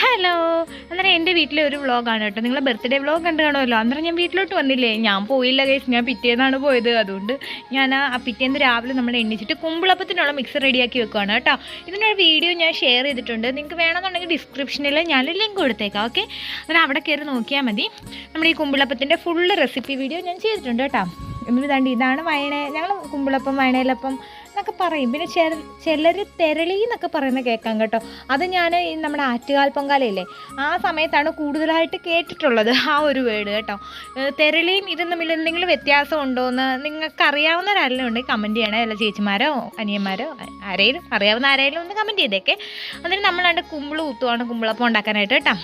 Hello അന്നേരം എന്റെ വീട്ടിലെ ഒരു വ്ളോഗാണ് കേട്ടോ. നിങ്ങളെ ബർത്ത്ഡേ വ്ളോഗ് കണ്ടു കാണുമല്ലോ? അന്നേരം ഞാൻ വീട്ടിലോട്ട് വന്നില്ലേ? ഞാൻ പോയില്ല കേസ് ഞാൻ പിറ്റേന്നാണ് പോയത്. അതുകൊണ്ട് ഞാൻ ആ പിറ്റേന്ന് രാവിലെ നമ്മൾ എണ്ണിച്ചിട്ട് കുമ്പിളപ്പത്തിനുള്ള മിക്സ് റെഡിയാക്കി വെക്കുവാണ് കേട്ടോ. ഇതിനൊരു വീഡിയോ ഞാൻ ഷെയർ ചെയ്തിട്ടുണ്ട്. നിങ്ങൾക്ക് വേണമെന്നുണ്ടെങ്കിൽ ഡിസ്ക്രിപ്ഷനിൽ ഞാൻ ലിങ്ക് കൊടുത്തേക്കാം ഓക്കെ അന്നേരം അവിടെ കയറി നോക്കിയാൽ മതി. നമ്മുടെ ഈ കുമ്പിളപ്പത്തിന്റെ ഫുള്ള് റെസിപ്പി വീഡിയോ ഞാൻ ചെയ്തിട്ടുണ്ട് കേട്ടോ. എന്നിട്ട് ഇതാണ് വയണേ ഞങ്ങൾ കുമ്പിളപ്പം വയണയിലപ്പം എന്നൊക്കെ പറയും. പിന്നെ ചിലർ തെരളി എന്നൊക്കെ പറയുന്നത് കേൾക്കാം കേട്ടോ. അത് ഞാൻ നമ്മുടെ ആറ്റുകാൽ പൊങ്കാലയില്ലേ ആ സമയത്താണ് കൂടുതലായിട്ട് കേട്ടിട്ടുള്ളത് ആ ഒരു വേർഡ് കേട്ടോ. തെരളിയും ഇതും തമ്മിൽ എന്തെങ്കിലും വ്യത്യാസം ഉണ്ടോ എന്ന് നിങ്ങൾക്ക് അറിയാവുന്ന അറിയാവുന്നവരാരെങ്കിലും ഉണ്ടെങ്കിൽ കമന്റ് ചെയ്യണേ. അല്ല ചേച്ചിമാരോ അനിയന്മാരോ ആരെയും അറിയാവുന്ന ആരെങ്കിലും ഒന്ന് കമന്റ് ചെയ്തേക്കെ. അതിന് നമ്മളാണ്ട് കുമ്പിൾ കുത്തുവാണ് കുമ്പിളപ്പം ഉണ്ടാക്കാനായിട്ട് കേട്ടോ.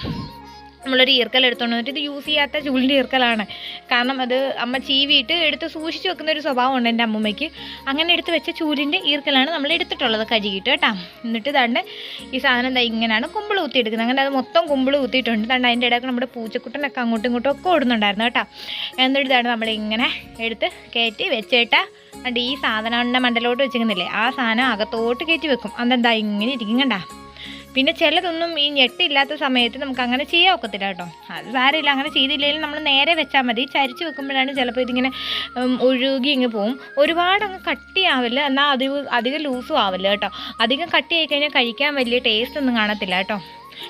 നമ്മളൊരു ഈർക്കൽ എടുത്തോണ്ട് വന്നിട്ട് ഇത് യൂസ് ചെയ്യാത്ത ചൂലിന്റെ ഈർക്കലാണ്. കാരണം അത് അമ്മ ചീവിയിട്ട് എടുത്ത് സൂക്ഷിച്ച് വെക്കുന്ന ഒരു സ്വഭാവമുണ്ട് എന്റെ അമ്മൂമ്മയ്ക്ക്. അങ്ങനെ എടുത്ത് വെച്ച ചൂലിന്റെ ഈർക്കലാണ് നമ്മൾ എടുത്തിട്ടുള്ളത് കഴുകിയിട്ട് കേട്ടോ. എന്നിട്ട് തണ്ട് ഈ സാധനം ദാ ഇങ്ങനെയാണ് കുമ്പിൾ കുത്തിയെടുക്കുന്നത് അങ്ങനെ അത് മൊത്തം കുമ്പിൾ കുത്തിയിട്ടുണ്ട് തണ്ട് അതിന്റെ ഇടയ്ക്ക് നമ്മുടെ പൂച്ചക്കുട്ടനൊക്കെ അങ്ങോട്ടും ഇങ്ങോട്ടും ഒക്കെ ഓടുന്നുണ്ടായിരുന്നു കേട്ടോ. എന്നിട്ട് ദാണ്ട് നമ്മളിങ്ങനെ എടുത്ത് കയറ്റി വെച്ചേട്ട. അണ്ട് ഈ സാധനം മണ്ടലോട്ട് വെച്ചിരിക്കുന്നില്ലേ? ആ സാധനം അകത്തോട്ട് കയറ്റി വെക്കും. അതെന്താ ഇങ്ങനെ ഇരിക്കും കണ്ട? പിന്നെ ചിലതൊന്നും ഈ ഞെട്ടില്ലാത്ത സമയത്ത് നമുക്ക് അങ്ങനെ ചെയ്യാൻ ഒക്കത്തില്ല കേട്ടോ. അത് സാരമില്ല അങ്ങനെ ചെയ്തില്ലെങ്കിലും നമ്മൾ നേരെ വെച്ചാൽ മതി. ചരിച്ച് വെക്കുമ്പോഴാണ് ചിലപ്പോൾ ഇതിങ്ങനെ ഒഴുകി ഇങ്ങ് പോവും. ഒരുപാട് അങ്ങ് കട്ടിയാവില്ല എന്നാൽ അധികം അധികം ലൂസും ആവില്ല കേട്ടോ. അധികം കട്ടിയായി കഴിഞ്ഞാൽ കഴിക്കാൻ വലിയ ടേസ്റ്റ് ഒന്നും കാണത്തില്ല കേട്ടോ.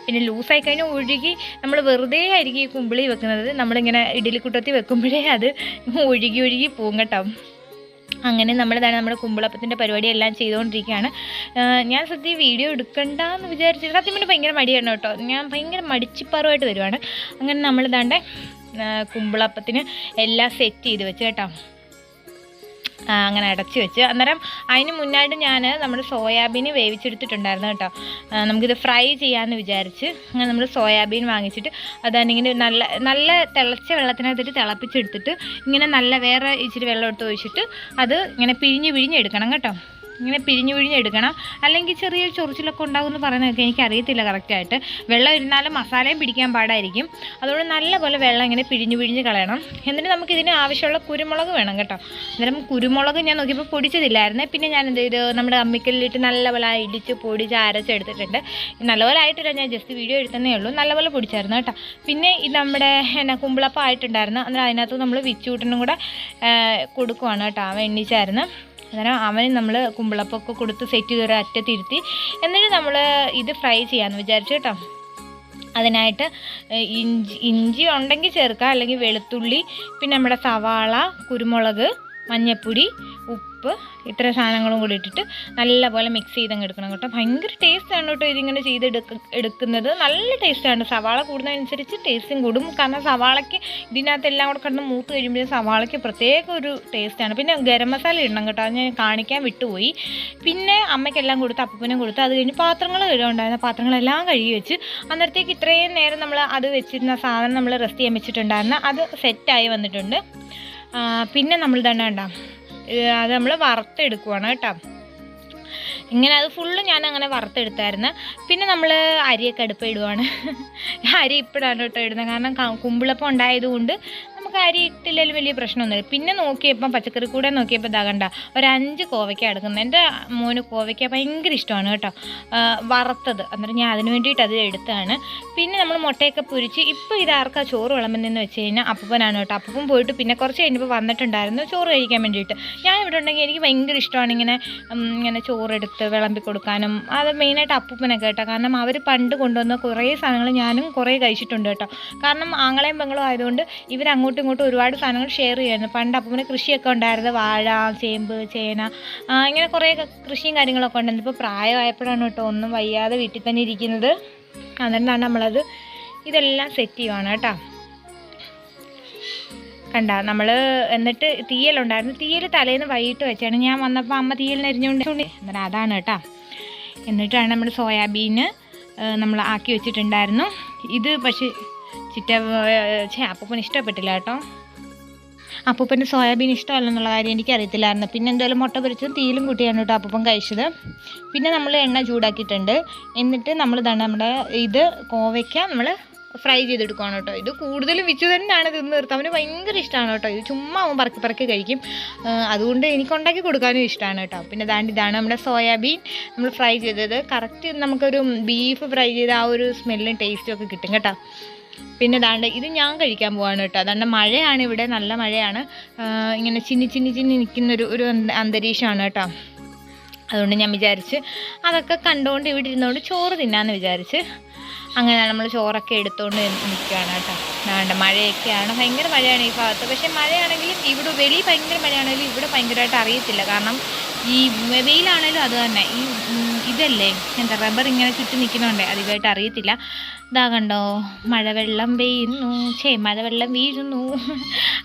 പിന്നെ ലൂസായി കഴിഞ്ഞാൽ ഒഴുകി നമ്മൾ വെറുതെ ആയിരിക്കും ഈ കുമ്പിളി വെക്കുന്നത്. നമ്മളിങ്ങനെ ഇഡലിക്കുട്ടത്തി വെക്കുമ്പോഴേ അത് ഒഴുകി ഒഴുകി പോകും കേട്ടോ. അങ്ങനെ നമ്മൾ നമ്മളിതാണ് നമ്മുടെ കുമ്പിളപ്പത്തിന്റെ പരിപാടി എല്ലാം ചെയ്തുകൊണ്ടിരിക്കുകയാണ് ഞാൻ സത്യം വീഡിയോ എടുക്കണ്ട എന്ന് വിചാരിച്ചിട്ട് സത്യം പിന്നെ ഭയങ്കര മടിയാണ് കേട്ടോ. ഞാൻ ഭയങ്കര മടിച്ചിപ്പാറുമായിട്ട് വരുവാണ്. അങ്ങനെ നമ്മൾ നമ്മളിതാണ്ട് കുമ്പിളപ്പത്തിന് എല്ലാം സെറ്റ് ചെയ്ത് വെച്ച് കേട്ടോ. അങ്ങനെ അടച്ചു വെച്ച്. അന്നേരം അതിന് മുന്നായിട്ട് ഞാൻ നമ്മുടെ സോയാബീൻ വേവിച്ചെടുത്തിട്ടുണ്ടായിരുന്നു കേട്ടോ. നമുക്കിത് ഫ്രൈ ചെയ്യാമെന്ന് വിചാരിച്ച് അങ്ങനെ നമ്മൾ സോയാബീൻ വാങ്ങിച്ചിട്ട് അതാണ് ഇങ്ങനെ നല്ല നല്ല തിളച്ച വെള്ളത്തിനകത്തിട്ട് തിളപ്പിച്ചെടുത്തിട്ട് ഇങ്ങനെ നല്ല വേറെ ഇച്ചിരി വെള്ളം എടുത്ത് ഒഴിച്ചിട്ട് അത് ഇങ്ങനെ പിഴിഞ്ഞ് പിഴിഞ്ഞെടുക്കണം കേട്ടോ. ഇങ്ങനെ പിഴിഞ്ഞ് പിഴിഞ്ഞെടുക്കണം അല്ലെങ്കിൽ ചെറിയ ചൊറിച്ചിലൊക്കെ ഉണ്ടാകുമെന്ന് പറയുന്നതൊക്കെ എനിക്ക് അറിയത്തില്ല കറക്റ്റായിട്ട് വെള്ളം ഇരുന്നാലും മസാലയും പിടിക്കാൻ പാടായിരിക്കും. അതുകൊണ്ട് നല്ലപോലെ വെള്ളം ഇങ്ങനെ പിഴിഞ്ഞ് പിഴിഞ്ഞ് കളയണം. എന്നിട്ട് നമുക്ക് ഇതിന് ആവശ്യമുള്ള കുരുമുളക് വേണം കേട്ടോ. അന്നേരം കുരുമുളക് ഞാൻ നോക്കിയപ്പോൾ പൊടിച്ചതില്ലായിരുന്നേ. പിന്നെ ഞാൻ എന്ത് ചെയ്തു? നമ്മുടെ അമ്മിക്കല്ലിട്ട് നല്ലപോലെ പോലെ ഇടിച്ച് പൊടിച്ച് അരച്ചെടുത്തിട്ടുണ്ട്. നല്ലപോലെ ആയിട്ടില്ല. ഞാൻ ജസ്റ്റ് വീഡിയോ എടുത്തതേ ഉള്ളൂ. നല്ലപോലെ പൊടിച്ചായിരുന്നു കേട്ടോ. പിന്നെ ഇത് നമ്മുടെ എന്നാ കുമ്പിളപ്പം ആയിട്ടുണ്ടായിരുന്നു അന്നേരം അതിനകത്ത് നമ്മൾ വിച്ചൂട്ടനും കൂടെ കൊടുക്കുവാണ് കേട്ടോ. അവ എണ്ണീച്ചായിരുന്നു അന്നേരം അവന് നമ്മൾ കുമ്പിളപ്പൊക്കെ കൊടുത്ത് സെറ്റ് ചെയ്തൊരു അറ്റത്തിരുത്തി എന്നിട്ട് നമ്മൾ ഇത് ഫ്രൈ ചെയ്യാമെന്ന് വിചാരിച്ചു കേട്ടോ. അതിനായിട്ട് ഇഞ്ചി ഇഞ്ചി ഉണ്ടെങ്കിൽ ചേർക്കാം അല്ലെങ്കിൽ വെളുത്തുള്ളി പിന്നെ നമ്മുടെ സവാള കുരുമുളക് മഞ്ഞൾപ്പൊടി ഉപ്പ് ഇത്ര സാധനങ്ങളും കൂടി ഇട്ടിട്ട് നല്ലപോലെ മിക്സ് ചെയ്തങ്ങ് എടുക്കണം കേട്ടോ. ഭയങ്കര ടേസ്റ്റാണ് കേട്ടോ ഇതിങ്ങനെ ചെയ്ത് എടുക്കുന്നത്. നല്ല ടേസ്റ്റാണ് സവാള കൂടുന്നതനുസരിച്ച് ടേസ്റ്റും കൂടും. കാരണം സവാളയ്ക്ക് ഇതിനകത്ത് എല്ലാം കൂടെ കണ്ട് മൂത്ത് കഴിയുമ്പോൾ സവാളയ്ക്ക് പ്രത്യേക ഒരു ടേസ്റ്റാണ് പിന്നെ ഗരം മസാല ഇടണം കേട്ടോ. അത് ഞാൻ കാണിക്കാൻ വിട്ടുപോയി. പിന്നെ അമ്മയ്ക്കെല്ലാം കൊടുത്ത് അപ്പനും കൊടുത്ത് അത് കഴിഞ്ഞ് പാത്രങ്ങൾ കഴുകുണ്ടായിരുന്നു. പാത്രങ്ങളെല്ലാം കഴുകി വെച്ച് അന്നേരത്തേക്ക് ഇത്രയും നേരം നമ്മൾ അത് വെച്ചിരുന്ന സാധനം നമ്മൾ റെസ്റ്റ് ചെയ്യാൻ വെച്ചിട്ടുണ്ടായിരുന്നു. അത് സെറ്റായി വന്നിട്ടുണ്ട്. പിന്നെ നമ്മൾ തന്നെ വേണ്ട അത് നമ്മൾ വറുത്തെടുക്കുവാണ് കേട്ടോ. ഇങ്ങനെ അത് ഫുള്ള് ഞാൻ അങ്ങനെ വറുത്തെടുത്തായിരുന്നു. പിന്നെ നമ്മൾ അരിയൊക്കെ അടുപ്പ് ഇടുവാണ് അരി ഇപ്പോഴാണ് കേട്ടോ ഇടുന്നത്. കാരണം കുമ്പിളപ്പം ഉണ്ടായതുകൊണ്ട് നമുക്ക് അരി ഇട്ടില്ലെങ്കിലും വലിയ പ്രശ്നമൊന്നുമില്ല. പിന്നെ നോക്കിയപ്പം പച്ചക്കറി കൂടെ നോക്കിയപ്പോൾ ഇതാകണ്ട ഒരഞ്ച് കോവയ്ക്ക എടുക്കുന്നത്. എന്റെ മോന് കോവയ്ക്ക ഭയങ്കര ഇഷ്ടമാണ് കേട്ടോ. വറുത്തത്. അന്നേരം ഞാൻ അതിന് വേണ്ടിയിട്ട് അത് എടുത്താണ്. പിന്നെ നമ്മൾ മുട്ടയൊക്കെ പൊരിച്ച് ഇപ്പോൾ ഇതാർക്കാ ചോറ് വിളമ്പുന്നതെന്ന് വെച്ച് കഴിഞ്ഞാൽ അപ്പൂപ്പനാണ് കേട്ടോ. അപ്പൂപ്പൻ പോയിട്ട് പിന്നെ കുറച്ച് കഴിഞ്ഞപ്പോൾ വന്നിട്ടുണ്ടായിരുന്നു ചോറ് കഴിക്കാൻ വേണ്ടിയിട്ട്. ഞാൻ ഇവിടെ ഉണ്ടെങ്കിൽ എനിക്ക് ഭയങ്കര ഇഷ്ടമാണ് ഇങ്ങനെ ഇങ്ങനെ ചോറെടുത്ത് വിളമ്പി കൊടുക്കാനും അത് മെയിനായിട്ട് അപ്പൂപ്പനൊക്കെ കേട്ടോ. കാരണം അവർ പണ്ട് കൊണ്ടുവന്ന കുറേ സാധനങ്ങൾ ഞാനും കുറേ കഴിച്ചിട്ടുണ്ട് കേട്ടോ. കാരണം ആങ്ങളെയും പെങ്ങളും ആയതുകൊണ്ട് ഇവർ അങ്ങോട്ടും ഇങ്ങോട്ടും ഒരുപാട് സാധനങ്ങൾ ഷെയർ ചെയ്യുമായിരുന്നു പണ്ട് അപ്പൂപ്പന് കൃഷിയൊക്കെ ഉണ്ടായിരുന്നു വാഴ ചേമ്പ് ചേന ഇങ്ങനെ കുറേ കൃഷിയും കാര്യങ്ങളൊക്കെ ഉണ്ടായിരുന്നു. ഇപ്പോൾ പ്രായമായപ്പോഴാണ് കേട്ടോ ഒന്നും വയ്യാതെ വീട്ടിൽ തന്നെ ഇരിക്കുന്നത്. എന്നിട്ടാണ് നമ്മളത് ഇതെല്ലാം സെറ്റ് ചെയ്യുവാണ് കേട്ടോ. കണ്ട നമ്മൾ എന്നിട്ട് തീയലുണ്ടായിരുന്നു. തീയൽ തലേന്ന് വൈകിട്ട് വെച്ചാണ്. ഞാൻ വന്നപ്പോൾ അമ്മ തീയലിന് എരിഞ്ഞുകൊണ്ട് എന്നാൽ അതാണ് കേട്ടോ. എന്നിട്ടാണ് നമ്മൾ സോയാബീന് നമ്മൾ ആക്കി വെച്ചിട്ടുണ്ടായിരുന്നു. ഇത് പക്ഷേ ചിറ്റ ഛേ അപ്പൂപ്പന് ഇഷ്ടപ്പെട്ടില്ല കേട്ടോ. അപ്പൂപ്പന് സോയാബീൻ ഇഷ്ടമല്ലെന്നുള്ള കാര്യം എനിക്ക് എനിക്കറിയത്തില്ലായിരുന്നു. പിന്നെ എന്തായാലും മുട്ട പൊരിച്ചതും തീയിലും കൂട്ടിയാണ് കേട്ടോ അപ്പൂപ്പൻ കഴിച്ചത്. പിന്നെ നമ്മൾ എണ്ണ ചൂടാക്കിയിട്ടുണ്ട്. എന്നിട്ട് നമ്മൾ ഇതാണ് നമ്മുടെ ഇത് കോവയ്ക്ക നമ്മൾ ഫ്രൈ ചെയ്തെടുക്കുവാണ് കേട്ടോ. ഇത് കൂടുതലും വിച്ചു തന്നെയാണ് തിന്ന് നിർത്തുക അവന് ഭയങ്കര ഇഷ്ടമാണ് കേട്ടോ. ഇത് ചുമ്മാ അവൻ പറക്കി പറക്കി കഴിക്കും. അതുകൊണ്ട് എനിക്ക് ഉണ്ടാക്കി കൊടുക്കാനും ഇഷ്ടമാണ് കേട്ടോ. പിന്നെ ദാണ്ട് ഇതാണ് നമ്മുടെ സോയാബീൻ നമ്മൾ ഫ്രൈ ചെയ്തത്. കറക്റ്റ് നമുക്കൊരു ബീഫ് ഫ്രൈ ചെയ്ത ആ ഒരു സ്മെല്ലും ടേസ്റ്റും ഒക്കെ കിട്ടും കേട്ടോ. പിന്നെ ദാണ്ട് ഇത് ഞാൻ കഴിക്കാൻ പോവാണ് കേട്ടോ. അതാണ്ട് മഴയാണ് ഇവിടെ. നല്ല മഴയാണ്. ഇങ്ങനെ ചിന്നി ചിന്നി ചിന്നി നിൽക്കുന്നൊരു ഒരു അന്തരീക്ഷമാണ് കേട്ടോ. അതുകൊണ്ട് ഞാൻ വിചാരിച്ച് അതൊക്കെ കണ്ടുകൊണ്ട് ഇവിടെ ഇരുന്നുകൊണ്ട് ചോറ് തിന്നാന്ന് വിചാരിച്ച് അങ്ങനെ നമ്മൾ ചോറൊക്കെ എടുത്തുകൊണ്ട് നിൽക്കുകയാണ് കേട്ടോ. വേണ്ട മഴയൊക്കെയാണ്. ഭയങ്കര മഴയാണ് ഈ ഭാഗത്ത്. പക്ഷേ മഴയാണെങ്കിലും ഇവിടെ വെളി ഭയങ്കര മഴയാണെങ്കിലും ഇവിടെ ഭയങ്കരമായിട്ട് അറിയത്തില്ല. കാരണം ഈ വെയിലാണെങ്കിലും അത് തന്നെ. ഈ ഇതല്ലേ? എന്താ റബ്ബർ ഇങ്ങനെ ചുറ്റി നിൽക്കുന്നുണ്ടേ? അധികമായിട്ട് അറിയത്തില്ല. ഇതാ കണ്ടോ മഴവെള്ളം പെയ്യുന്നു ഛേ മഴവെള്ളം വീഴുന്നു.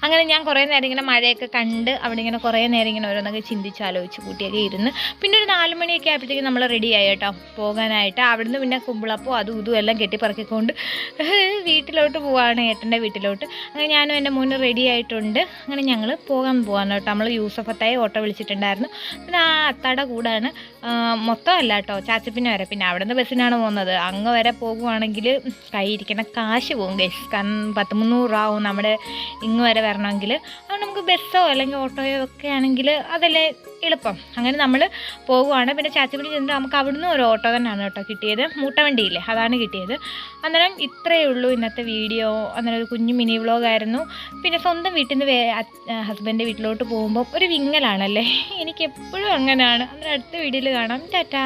അങ്ങനെ ഞാൻ കുറേ നേരം ഇങ്ങനെ മഴയൊക്കെ കണ്ട് അവിടെ ഇങ്ങനെ കുറേ നേരം ഇങ്ങനെ ഓരോന്നൊക്കെ ചിന്തിച്ച് ആലോചിച്ച് കൂട്ടിയൊക്കെ ഇരുന്ന് പിന്നെ ഒരു നാല് മണിയൊക്കെ ആയപ്പോഴത്തേക്കും നമ്മൾ റെഡി ആയിട്ടോ പോകാനായിട്ട്. അവിടുന്ന് പിന്നെ കുമ്പിളപ്പോ അതും ഇതും എല്ലാം കെട്ടിപ്പറക്കിക്കൊണ്ട് വീട്ടിലോട്ട് പോവാണ് ഏട്ടന്റെ വീട്ടിലോട്ട്. അങ്ങനെ ഞാനും എന്റെ മോന് റെഡി ആയിട്ടുണ്ട്. അങ്ങനെ ഞങ്ങൾ പോകാൻ പോകാൻ കേട്ടോ. നമ്മൾ യൂസഫത്തായി ഓട്ടോ വിളിച്ചിട്ടുണ്ടായിരുന്നു. പിന്നെ ആ അത്താടെ കൂടാണ്. മൊത്തം അല്ല കേട്ടോ ചാച്ചപ്പിന് വരെ. പിന്നെ അവിടെ നിന്ന് ബസ്സിനാണ് പോകുന്നത്. അങ്ങ് വരെ പോകുവാണെങ്കിൽ കൈ ഇരിക്കണ കാശ് പോകും ഗൈസ് കാരണം പത്ത് മുന്നൂറ് രൂപ ആവും നമ്മുടെ ഇങ്ങ് വരെ വരണമെങ്കിൽ. അത് നമുക്ക് ബസ്സോ അല്ലെങ്കിൽ ഓട്ടോയോ ഒക്കെ ആണെങ്കിൽ അതല്ലേ എളുപ്പം. അങ്ങനെ നമ്മൾ പോവുകയാണ് പിന്നെ ചാത്തിപ്പിടി ചെന്നിട്ട് നമുക്ക് അവിടുന്ന് ഒരു ഓട്ടോ തന്നെയാണ് കേട്ടോ കിട്ടിയത്. മൂട്ടവണ്ടിയില്ലേ അതാണ് കിട്ടിയത്. അന്നേരം ഇത്രയേ ഉള്ളൂ ഇന്നത്തെ വീഡിയോ. അന്നേരം ഒരു കുഞ്ഞു മിനി വ്ളോഗായിരുന്നു പിന്നെ സ്വന്തം വീട്ടിൽ നിന്ന് ഹസ്ബൻഡ് വീട്ടിലോട്ട് പോകുമ്പോൾ ഒരു വിങ്ങലാണല്ലേ? എനിക്കെപ്പോഴും അങ്ങനെയാണ് അന്നേരം അടുത്ത വീഡിയോയിൽ കാണാം. ടാറ്റാ.